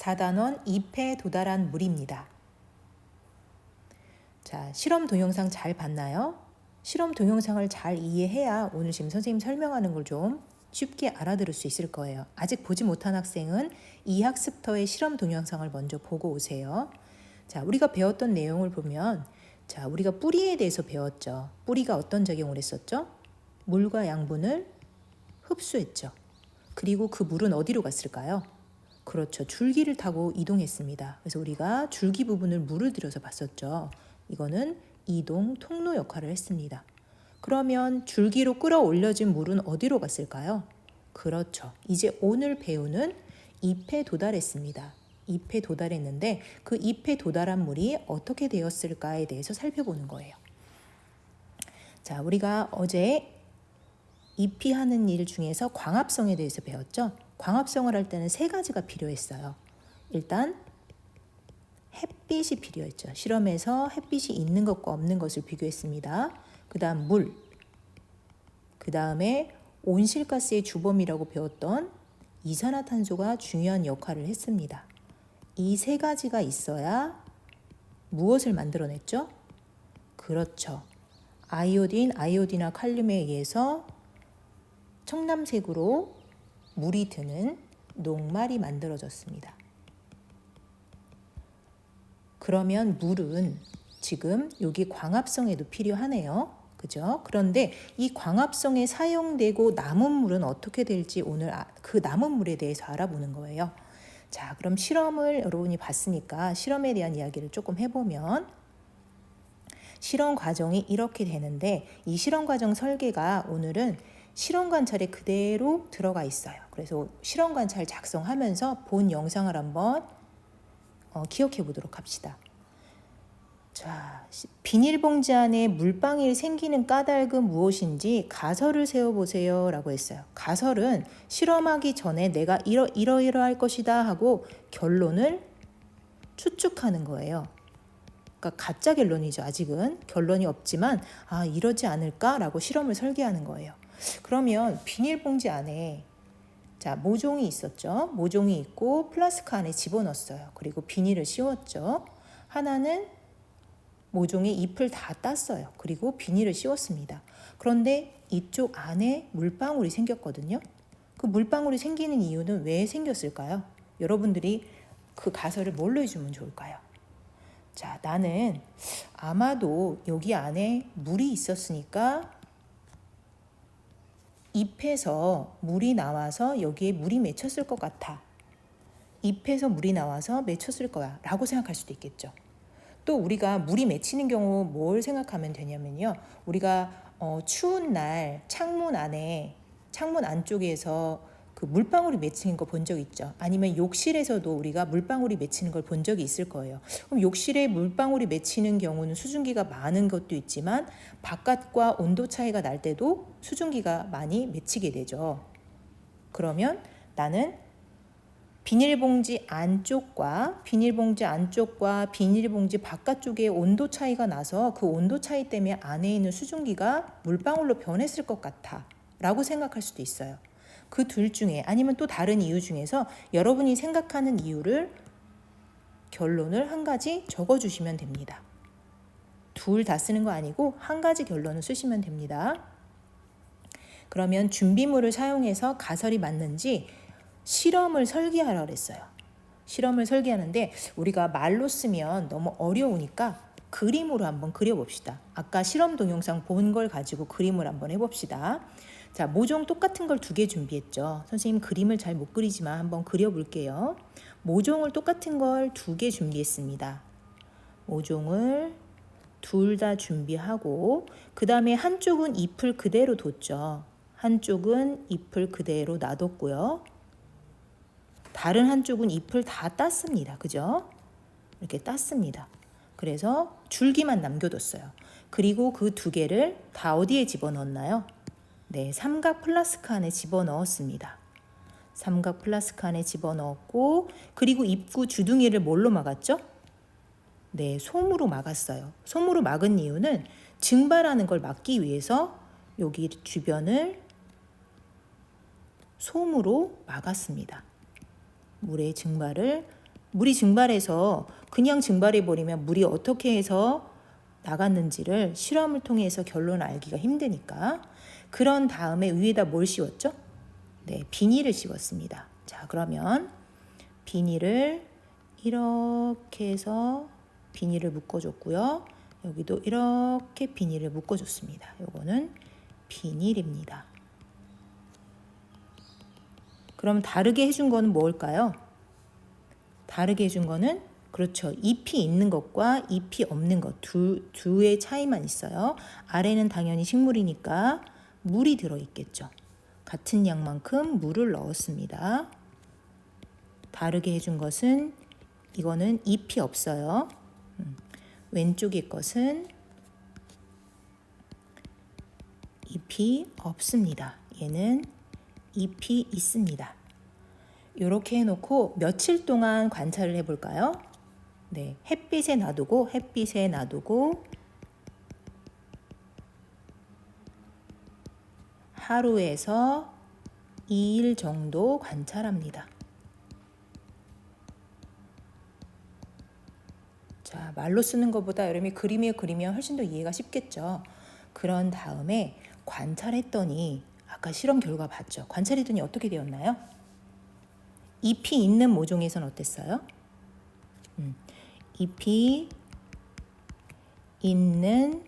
4단원 2패 도달한 물입니다. 자, 실험 동영상 잘 봤나요? 실험 동영상을 잘 이해해야 오늘 지금 선생님 설명하는 걸 좀 쉽게 알아들을 수 있을 거예요. 아직 보지 못한 학생은 이 학습터의 실험 동영상을 먼저 보고 오세요. 자, 우리가 배웠던 내용을 보면 자, 우리가 뿌리에 대해서 배웠죠. 뿌리가 어떤 작용을 했었죠? 물과 양분을 흡수했죠. 그리고 그 물은 어디로 갔을까요? 그렇죠. 줄기를 타고 이동했습니다. 그래서 우리가 줄기 부분을 물을 들여서 봤었죠. 이거는 이동 통로 역할을 했습니다. 그러면 줄기로 끌어올려진 물은 어디로 갔을까요? 그렇죠. 이제 오늘 배우는 잎에 도달했습니다. 잎에 도달했는데 그 잎에 도달한 물이 어떻게 되었을까에 대해서 살펴보는 거예요. 자, 우리가 어제 잎이 하는 일 중에서 광합성에 대해서 배웠죠. 광합성을 할 때는 세 가지가 필요했어요. 일단 햇빛이 필요했죠. 실험에서 햇빛이 있는 것과 없는 것을 비교했습니다. 그 다음 물, 그 다음에 온실가스의 주범이라고 배웠던 이산화탄소가 중요한 역할을 했습니다. 이 세 가지가 있어야 무엇을 만들어냈죠? 그렇죠. 아이오딘, 아이오딘화 칼륨에 의해서 청남색으로 물이 드는 녹말이 만들어졌습니다. 그러면 물은 지금 여기 광합성에도 필요하네요. 그죠? 그런데 이 광합성에 사용되고 남은 물은 어떻게 될지 오늘 아, 그 남은 물에 대해서 알아보는 거예요. 자, 그럼 실험을 여러분이 봤으니까 실험에 대한 이야기를 조금 해보면 실험 과정이 이렇게 되는데 이 실험 과정 설계가 오늘은 실험 관찰에 그대로 들어가 있어요. 그래서 실험 관찰 작성하면서 본 영상을 한번 어, 기억해 보도록 합시다. 자, 비닐봉지 안에 물방울 생기는 까닭은 무엇인지 가설을 세워보세요 라고 했어요. 가설은 실험하기 전에 내가 이러, 이러이러할 것이다 하고 결론을 추측하는 거예요. 그러니까 가짜 결론이죠. 아직은 결론이 없지만 아 이러지 않을까라고 실험을 설계하는 거예요. 그러면 비닐봉지 안에 자 모종이 있었죠. 모종이 있고 플라스크 안에 집어넣었어요. 그리고 비닐을 씌웠죠. 하나는 모종의 잎을 다 땄어요. 그리고 비닐을 씌웠습니다. 그런데 이쪽 안에 물방울이 생겼거든요. 그 물방울이 생기는 이유는 왜 생겼을까요? 여러분들이 그 가설을 뭘로 해주면 좋을까요? 자, 나는 아마도 여기 안에 물이 있었으니까 잎에서 물이 나와서 여기에 물이 맺혔을 것 같아. 잎에서 물이 나와서 맺혔을 거야. 라고 생각할 수도 있겠죠. 또 우리가 물이 맺히는 경우 뭘 생각하면 되냐면요. 우리가 어, 추운 날 창문 안에 창문 안쪽에서 그 물방울이 맺히는 거 본 적 있죠. 아니면 욕실에서도 우리가 물방울이 맺히는 걸 본 적이 있을 거예요. 그럼 욕실에 물방울이 맺히는 경우는 수증기가 많은 것도 있지만 바깥과 온도 차이가 날 때도 수증기가 많이 맺히게 되죠. 그러면 나는 비닐봉지 안쪽과 비닐봉지 안쪽과 비닐봉지 바깥쪽에 온도 차이가 나서 그 온도 차이 때문에 안에 있는 수증기가 물방울로 변했을 것 같아 라고 생각할 수도 있어요. 그 둘 중에 아니면 또 다른 이유 중에서 여러분이 생각하는 이유를 결론을 한 가지 적어 주시면 됩니다. 둘 다 쓰는 거 아니고 한 가지 결론을 쓰시면 됩니다. 그러면 준비물을 사용해서 가설이 맞는지 실험을 설계하라 그랬어요. 실험을 설계하는데 우리가 말로 쓰면 너무 어려우니까 그림으로 한번 그려봅시다. 아까 실험 동영상 본 걸 가지고 그림을 한번 해봅시다. 자, 모종 똑같은 걸 두 개 준비했죠. 선생님 그림을 잘 못 그리지만 한번 그려볼게요. 모종을 똑같은 걸 두 개 준비했습니다. 모종을 둘 다 준비하고 그 다음에 한쪽은 잎을 그대로 뒀죠. 한쪽은 잎을 그대로 놔뒀고요. 다른 한쪽은 잎을 다 땄습니다. 그죠? 이렇게 땄습니다. 그래서 줄기만 남겨뒀어요. 그리고 그 두 개를 다 어디에 집어넣었나요? 네, 삼각 플라스크 안에 집어넣었습니다. 삼각 플라스크 안에 집어넣었고 그리고 입구 주둥이를 뭘로 막았죠? 네, 솜으로 막았어요. 솜으로 막은 이유는 증발하는 걸 막기 위해서 여기 주변을 솜으로 막았습니다. 물의 증발을 물이 증발해서 그냥 증발해 버리면 물이 어떻게 해서 나갔는지를 실험을 통해서 결론을 알기가 힘드니까 그런 다음에 위에다 뭘 씌웠죠? 네, 비닐을 씌웠습니다. 자, 그러면 비닐을 이렇게 해서 비닐을 묶어줬고요. 여기도 이렇게 비닐을 묶어줬습니다. 요거는 비닐입니다. 그럼 다르게 해준 거는 뭘까요? 다르게 해준 거는 그렇죠. 잎이 있는 것과 잎이 없는 것 두, 두의 차이만 있어요. 아래는 당연히 식물이니까 물이 들어있겠죠. 같은 양만큼 물을 넣었습니다. 다르게 해준 것은 이거는 잎이 없어요. 음, 왼쪽의 것은 잎이 없습니다. 얘는 잎이 있습니다. 이렇게 해놓고 며칠 동안 관찰을 해볼까요? 네, 햇빛에 놔두고 햇빛에 놔두고 하루에서 2일 정도 관찰합니다. 자, 말로 쓰는 것보다 여러분이 그림에 그리면 훨씬 더 이해가 쉽겠죠. 그런 다음에 관찰했더니 아까 실험 결과 봤죠. 관찰했더니 어떻게 되었나요? 잎이 있는 모종에선 어땠어요? 음, 잎이 있는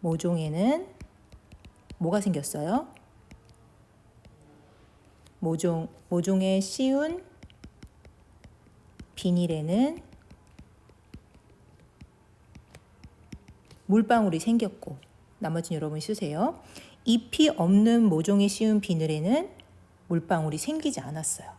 모종에는 뭐가 생겼어요? 모종 모종에 씌운 비닐에는 물방울이 생겼고 나머지는 여러분 쓰세요. 잎이 없는 모종에 씌운 비늘에는 물방울이 생기지 않았어요.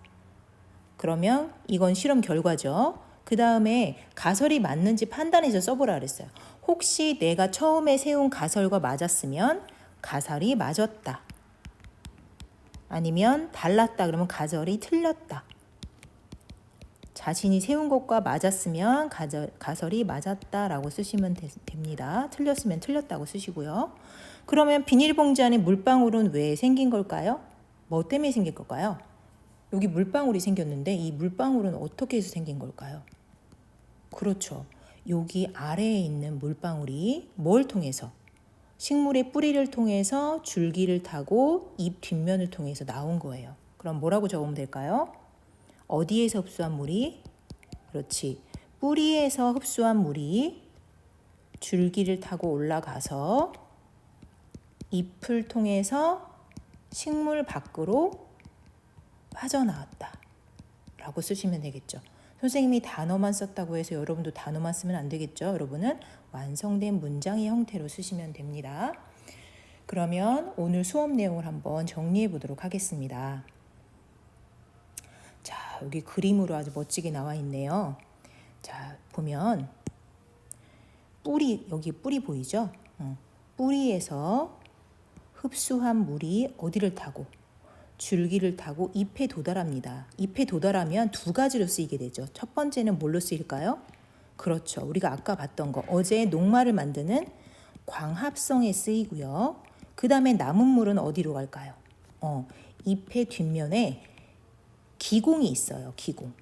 그러면 이건 실험 결과죠. 그 다음에 가설이 맞는지 판단해서 써보라 그랬어요. 혹시 내가 처음에 세운 가설과 맞았으면 가설이 맞았다. 아니면 달랐다 그러면 가설이 틀렸다. 자신이 세운 것과 맞았으면 가설, 가설이 맞았다라고 쓰시면 되, 됩니다. 틀렸으면 틀렸다고 쓰시고요. 그러면 비닐봉지 안에 물방울은 왜 생긴 걸까요? 뭐 때문에 생긴 걸까요? 여기 물방울이 생겼는데 이 물방울은 어떻게 해서 생긴 걸까요? 그렇죠. 여기 아래에 있는 물방울이 뭘 통해서? 식물의 뿌리를 통해서 줄기를 타고 잎 뒷면을 통해서 나온 거예요. 그럼 뭐라고 적으면 될까요? 어디에서 흡수한 물이? 그렇지. 뿌리에서 흡수한 물이 줄기를 타고 올라가서 잎을 통해서 식물 밖으로 빠져나왔다. 라고 쓰시면 되겠죠. 선생님이 단어만 썼다고 해서 여러분도 단어만 쓰면 안 되겠죠. 여러분은 완성된 문장의 형태로 쓰시면 됩니다. 그러면 오늘 수업 내용을 한번 정리해 보도록 하겠습니다. 자, 여기 그림으로 아주 멋지게 나와 있네요. 자, 보면 뿌리 여기 뿌리 보이죠? 어, 뿌리에서 흡수한 물이 어디를 타고 줄기를 타고 잎에 도달합니다. 잎에 도달하면 두 가지로 쓰이게 되죠. 첫 번째는 뭘로 쓰일까요? 그렇죠. 우리가 아까 봤던 거 어제 녹말을 만드는 광합성에 쓰이고요. 그 다음에 남은 물은 어디로 갈까요? 어, 잎의 뒷면에 기공이 있어요. 기공.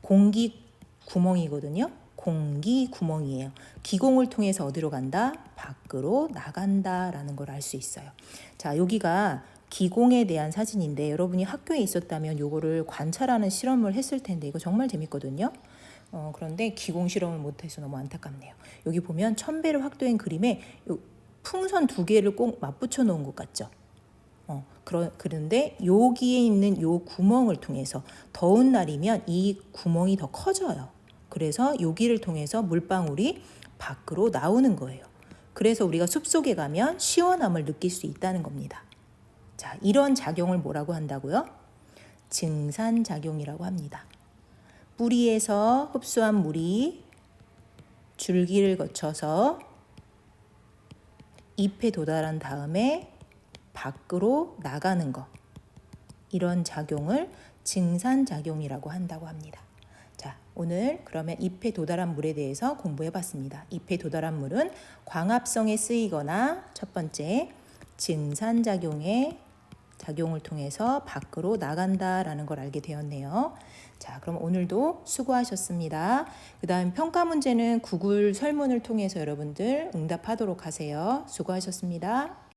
공기 구멍이거든요. 공기 구멍이에요. 기공을 통해서 어디로 간다? 밖으로 나간다라는 걸 알 수 있어요. 자, 여기가 기공에 대한 사진인데 여러분이 학교에 있었다면 요거를 관찰하는 실험을 했을 텐데 이거 정말 재밌거든요. 어, 그런데 기공 실험을 못해서 너무 안타깝네요. 여기 보면 천배를 확대한 그림에 풍선 두 개를 꼭 맞붙여 놓은 것 같죠. 어, 그러, 그런데 여기에 있는 요 구멍을 통해서 더운 날이면 이 구멍이 더 커져요. 그래서 여기를 통해서 물방울이 밖으로 나오는 거예요. 그래서 우리가 숲속에 가면 시원함을 느낄 수 있다는 겁니다. 자, 이런 작용을 뭐라고 한다고요? 증산작용이라고 합니다. 뿌리에서 흡수한 물이 줄기를 거쳐서 잎에 도달한 다음에 밖으로 나가는 것. 이런 작용을 증산작용이라고 한다고 합니다. 자, 오늘 그러면 잎에 도달한 물에 대해서 공부해 봤습니다. 잎에 도달한 물은 광합성에 쓰이거나 첫 번째 증산작용의 작용을 통해서 밖으로 나간다라는 걸 알게 되었네요. 자, 자, 그럼 오늘도 수고하셨습니다. 그 다음 평가 문제는 구글 설문을 통해서 여러분들 응답하도록 하세요. 수고하셨습니다.